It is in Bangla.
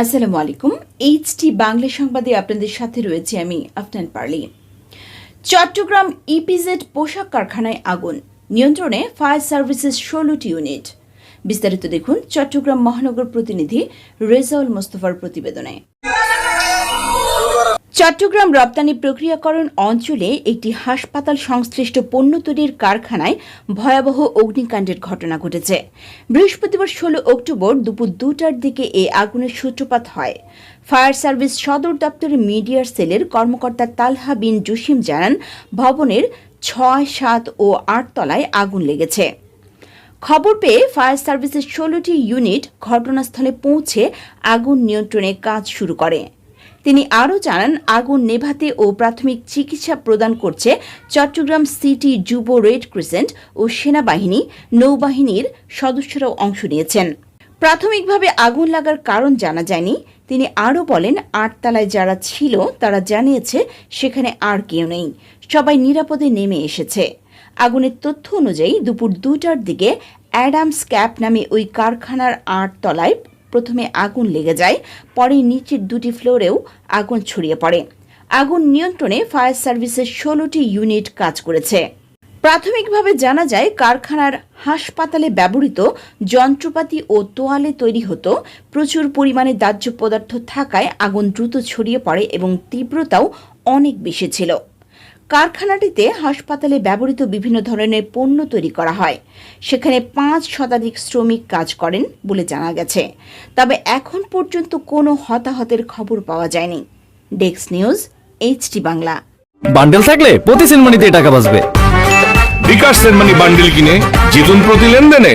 আসসালামু আলাইকুম। এইচটি বাংলা সংবাদে আপনাদের সাথে রয়েছে আমি আফনান পার্লি। চট্টগ্রাম ইপিজেড পোশাক কারখানায় আগুন, নিয়ন্ত্রণে ফায়ার সার্ভিসেস ষোলোটি ইউনিট। বিস্তারিত দেখুন চট্টগ্রাম মহানগর প্রতিনিধি রেজাউল মোস্তফার প্রতিবেদনে। চট্টগ্রাম রপ্তানি প্রক্রিয়াকরণ অঞ্চলে একটি হাসপাতাল সংশ্লিষ্ট পণ্য তৈরির কারখানায় ভয়াবহ অগ্নিকাণ্ডের ঘটনা ঘটেছে। বৃহস্পতিবার ষোলো অক্টোবর দুপুর দুটার দিকে এই আগুনের সূত্রপাত হয়। ফায়ার সার্ভিস সদর দপ্তরের মিডিয়ার সেলের কর্মকর্তা তালহা বিন জসিম জানান, ভবনের ছয়, সাত ও আট তলায় আগুন লেগেছে। খবর পেয়ে ফায়ার সার্ভিসের ষোলোটি ইউনিট ঘটনাস্থলে পৌঁছে আগুন নিয়ন্ত্রণে কাজ শুরু করে। তিনি আরও জানান, আগুন নেভাতে ও প্রাথমিক চিকিৎসা প্রদান করছে চট্টগ্রাম সিটি যুব রেড ক্রিসেন্ট ও সেনাবাহিনী, নৌবাহিনীর সদস্যরাও অংশ নিয়েছেন। প্রাথমিকভাবে আগুন লাগার কারণ জানা যায়নি। তিনি আরও বলেন, আটতলায় যারা ছিল, তারা জানিয়েছে, সেখানে আর কেউ নেই। সবাই নিরাপদে নেমে এসেছে। আগুনের তথ্য অনুযায়ী দুপুর দুটার দিকে অ্যাডামস ক্যাপ নামে ওই কারখানার আট তলায় প্রথমে আগুন লেগে যায়, পরে নিচের দুটি ফ্লোরেও আগুন ছড়িয়ে পড়ে। আগুন নিয়ন্ত্রণে ফায়ার সার্ভিসের ষোলোটি ইউনিট কাজ করেছে। প্রাথমিকভাবে জানা যায়, কারখানার হাসপাতালে ব্যবহৃত যন্ত্রপাতি ও তোয়ালে তৈরি হতো। প্রচুর পরিমাণে দাহ্য পদার্থ থাকায় আগুন দ্রুত ছড়িয়ে পড়ে এবং তীব্রতাও অনেক বেশি ছিল। কারখানাটিতে হাসপাতালে ব্যবহৃত বিভিন্ন ধরনের পণ্য তৈরি করা হয়। সেখানে পাঁচ শতাধিক শ্রমিক কাজ করেন বলে জানা গেছে। তবে এখন পর্যন্ত কোনো হতাহতের খবর পাওয়া যায়নি। Desk news HT Bangla. Bundle থাকলে প্রতি সেনমানিতে টাকা বাঁচবে। বিকাশ সেনমানি বান্ডিল কিনে জিতুন প্রতি লেনদেনে।